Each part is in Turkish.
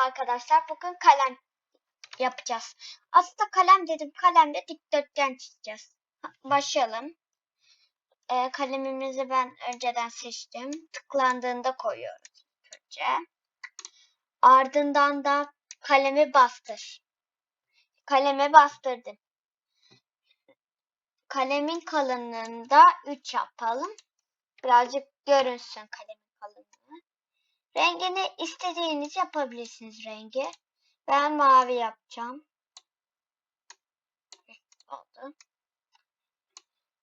arkadaşlar. Bugün kalem yapacağız. Aslında kalem dedim. Kalemle dikdörtgen çizeceğiz. Başlayalım. Ee, kalemimizi ben önceden seçtim. Tıklandığında koyuyoruz önce. Ardından da kalemi bastır. Kaleme bastırdım. Kalemin kalınlığını da 3 yapalım. Birazcık görünsün kalınlığı. Rengini istediğiniz yapabilirsiniz rengi. Ben mavi yapacağım. Oldu.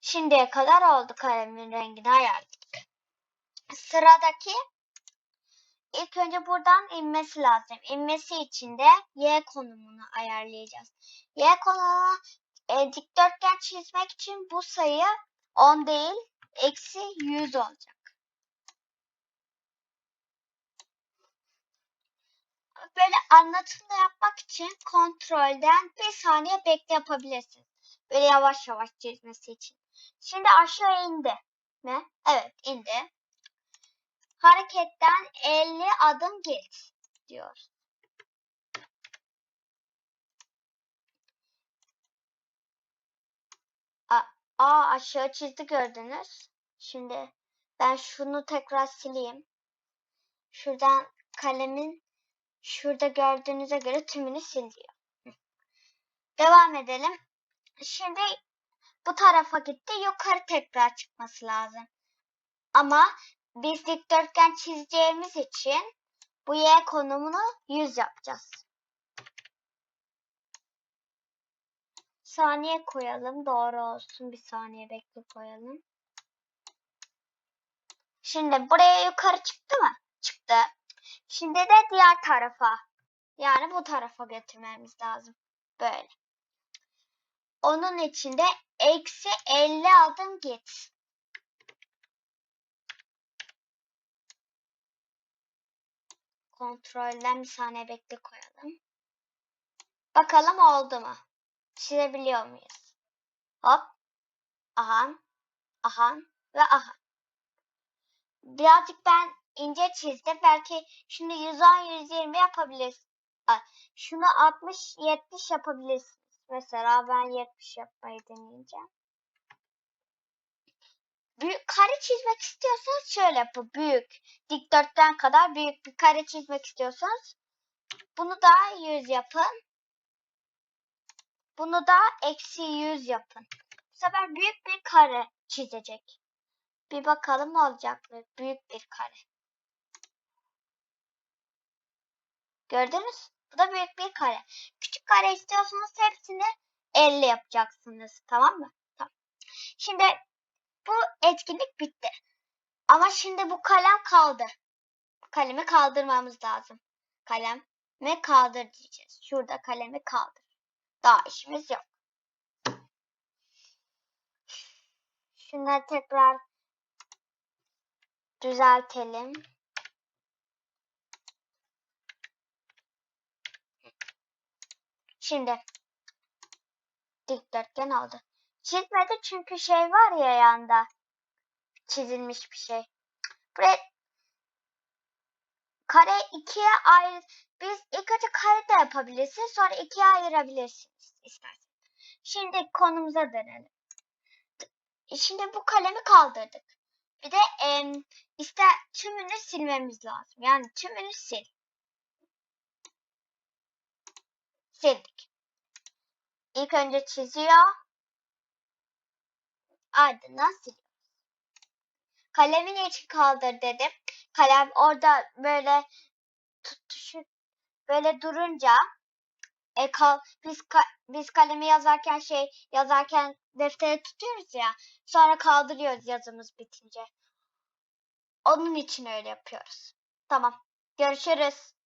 Şimdiye kadar oldu kalemin rengini ayarladık. Sıradaki ilk önce buradan inmesi lazım. İnmesi için de Y konumunu ayarlayacağız. Y konumuna e, dikdörtgen çizmek için bu sayı 10 değil eksi 100 olacak. Böyle anlatımda yapmak için kontrolden bir saniye bekle yapabilirsiniz. Böyle yavaş yavaş çizmesi için. Şimdi aşağı indi mi? Evet indi. Hareketten 50 adım git diyor. A, aa aşağı çizdi gördünüz. Şimdi ben şunu tekrar sileyim. Şuradan kalemin şurada gördüğünüze göre tümünü siliyor. Devam edelim. Şimdi bu tarafa gitti. Yukarı tekrar çıkması lazım. Ama biz dikdörtgen çizeceğimiz için bu y konumunu 100 yapacağız. Saniye koyalım. Doğru olsun. Bir saniye bekle koyalım. Şimdi buraya yukarı çıktı mı? Çıktı. Şimdi de diğer tarafa. Yani bu tarafa götürmemiz lazım. Böyle. Onun için de eksi 50 adım git. Kontrolden bir saniye bekle koyalım. Bakalım oldu mu? Çizebiliyor muyuz? Hop. Aha. Aha. Ve aha. Birazcık ben ince çizdim. Belki şimdi 110-120 yapabiliriz. Şunu 60-70 yapabilirsiniz. Mesela ben 70 yapmayı deneyeceğim. Büyük kare çizmek istiyorsanız şöyle yapın. Büyük. Dikdörtgen kadar büyük bir kare çizmek istiyorsanız bunu da 100 yapın. Bunu da eksi 100 yapın. Bu sefer büyük bir kare çizecek. Bir bakalım olacak mı? Büyük bir kare. Gördünüz? Bu da büyük bir kare. Küçük kare istiyorsanız hepsini 50 yapacaksınız. Tamam mı? Tamam. Şimdi bu etkinlik bitti. Ama şimdi bu kalem kaldı. Kalemi kaldırmamız lazım. Kalemi kaldır diyeceğiz. Şurada kalemi kaldır. Daha işimiz yok. Şunları tekrar düzeltelim. Şimdi dikdörtgen oldu. Çizmedi çünkü şey var ya yanda. Çizilmiş bir şey. Buraya kare ikiye ayrı. Biz ilk önce kare de yapabilirsiniz. Sonra ikiye ayırabilirsiniz isterseniz. Şimdi konumuza dönelim. Şimdi bu kalemi kaldırdık. Bir de e, ister tümünü silmemiz lazım. Yani tümünü sil. Sildik. İlk önce çiziyor. Ardından siliyor. Kalemi niçin kaldır dedim. Kalem orada böyle tutuşu böyle durunca e, kal, biz ka, biz kalemi yazarken şey yazarken deftere tutuyoruz ya. Sonra kaldırıyoruz yazımız bitince. Onun için öyle yapıyoruz. Tamam. Görüşürüz.